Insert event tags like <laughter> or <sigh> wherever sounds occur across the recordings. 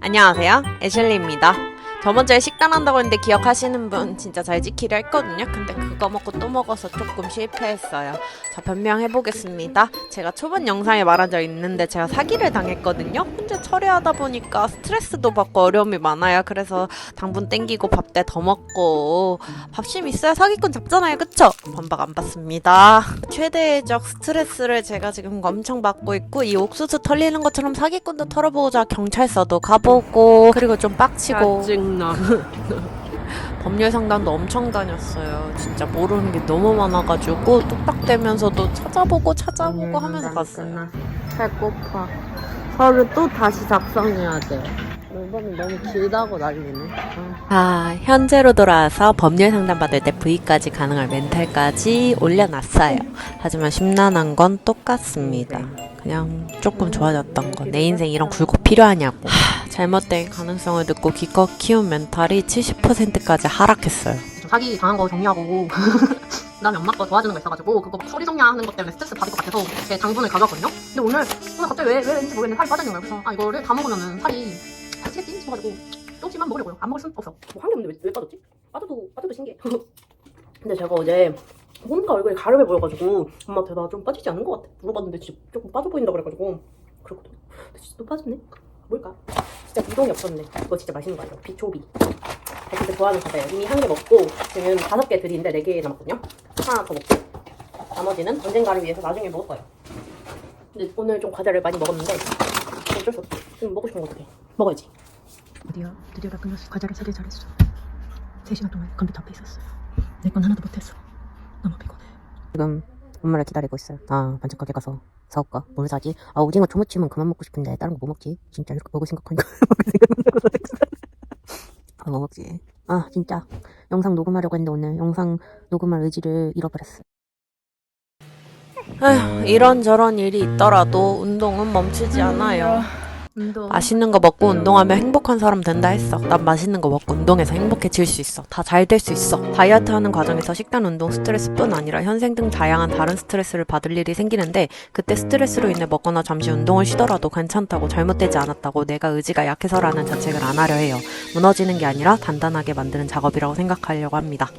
안녕하세요. 애슐리입니다. 저번 주에 식단 한다고 했는데 기억하시는 분 진짜 잘 지키려 했거든요. 근데 그거 먹고 또 먹어서 조금 실패했어요. 자, 변명해 보겠습니다. 제가 초반 영상에 말한 적 있는데 제가 사기를 당했거든요. 혼자 처리하다 보니까 스트레스도 받고 어려움이 많아요. 그래서 당분 땡기고 밥 때 더 먹고 밥심 있어야 사기꾼 잡잖아요. 그쵸? 반박 안 받습니다. 최대적 스트레스를 제가 지금 엄청 받고 있고 이 옥수수 털리는 것처럼 사기꾼도 털어보자 경찰서도 가보고 그리고 좀 빡치고 짜증나. <laughs> 법률 상담도 엄청 다녔어요. 진짜 모르는 게 너무 많아가지고 뚝딱대면서도 찾아보고 찾아보고 하면서 갔어요. 배고파. 서류 또 다시 작성해야 돼. 이번엔 너무 길다고 난리네. 아, 현재로 돌아와서 법률 상담 받을 때 V까지 가능할 멘탈까지 올려놨어요. 하지만 심란한 건 똑같습니다. 그냥 조금 좋아졌던 거. 내 인생 이런 굴곡 필요하냐고. 하, 잘못된 가능성을 듣고 기껏 키운 멘탈이 70%까지 하락했어요. 사기 당한 거 정리하고 <laughs> 그다음에 엄마 거 도와주는 거 있어가지고 그거 막 처리 정리하는 것 때문에 스트레스 받을 것 같아서 제 당분을 가져왔거든요. 근데 오늘 오늘 갑자기 왜 왜 왠지 모르겠는데 살이 빠지는 거예요. 그래서 아 이거를 다 먹으면은 살이 잘 찌겠지 싶어가지고 조금씩만 먹으려고요. 안 먹을 순 없어. 뭐 한 게 없는데 왜, 왜 빠졌지? 빠져도 빠져도 신기해. <laughs> 근데 제가 어제 혼자 얼굴이 가름해 보여가지고 엄마한테 나 좀 빠지지 않은 것 같아. 물어봤는데 진짜 조금 빠져 보인다 그래가지고 그랬거든. 근데 진짜 또 빠졌네. 뭘까? 진짜 우동이 없었네. 이거 진짜 맛있는 거 알죠? 비초비. 제가 진짜 좋아하는 과자예요. 이미 한 개 먹고 지금 다섯 개 드리는데 네 개 남았거든요. 하나 더 먹고 나머지는 언젠가를 위해서 나중에 먹을 거예요. 근데 오늘 좀 과자를 많이 먹었는데 어쩔 수 없지. 지금 먹고 싶은 거 어떡해. 먹어야지. 드디어 드디어 다 끝났어. 과자를 사길 잘했어. 3시간 동안 컴퓨터 앞에 있었어요. 내 건 하나도 못했어. 너무 피곤해. 지금 엄마를 기다리고 있어요. 아, 반찬 가게 가서 사올까? 뭘 사지? 아, 오징어 초무침은 그만 먹고 싶은데 다른 거 뭐 먹지? 진짜 이렇게 <laughs> 먹을 생각하니까 아, 뭐 먹지? 아, 진짜 영상 녹음하려고 했는데 오늘 영상 녹음할 의지를 잃어버렸어. 아휴, 이런저런 일이 있더라도 운동은 멈추지 않아요. 운동. 맛있는 거 먹고 운동하면 행복한 사람 된다 했어. 난 맛있는 거 먹고 운동해서 행복해질 수 있어. 다 잘 될 수 있어. 다이어트 하는 과정에서 식단, 운동, 스트레스뿐 아니라 현생 등 다양한 다른 스트레스를 받을 일이 생기는데 그때 스트레스로 인해 먹거나 잠시 운동을 쉬더라도 괜찮다고 잘못되지 않았다고 내가 의지가 약해서라는 자책을 안 하려 해요. 무너지는 게 아니라 단단하게 만드는 작업이라고 생각하려고 합니다.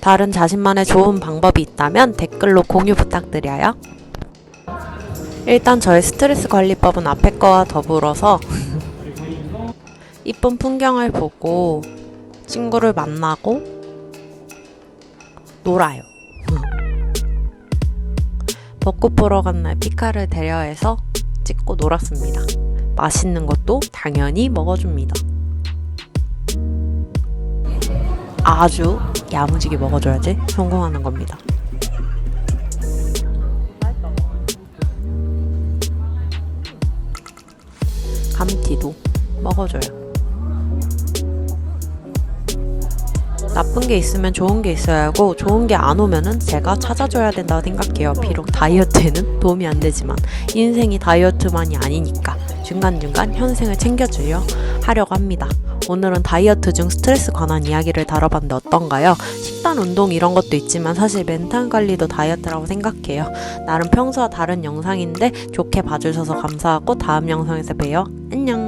다른 자신만의 좋은 방법이 있다면 댓글로 공유 부탁드려요. 일단 저의 스트레스 관리법은 앞에 거와 더불어서 이쁜 풍경을 보고 친구를 만나고 놀아요. 벚꽃 보러 간 날 피카를 대여해서 찍고 놀았습니다. 맛있는 것도 당연히 먹어줍니다. 아주 야무지게 먹어줘야지 성공하는 겁니다. 먹어줘요. 나쁜 게 있으면 좋은 게 있어야 하고 좋은 게 안 오면은 제가 찾아줘야 된다고 생각해요. 비록 다이어트에는 <laughs> 도움이 안 되지만 인생이 다이어트만이 아니니까 중간중간 현생을 챙겨주려 하려고 합니다. 오늘은 다이어트 중 스트레스 관한 이야기를 다뤄봤는데 어떤가요? 식단, 운동 이런 것도 있지만 사실 멘탈 관리도 다이어트라고 생각해요. 나름 평소와 다른 영상인데 좋게 봐주셔서 감사하고 다음 영상에서 봬요. 안녕!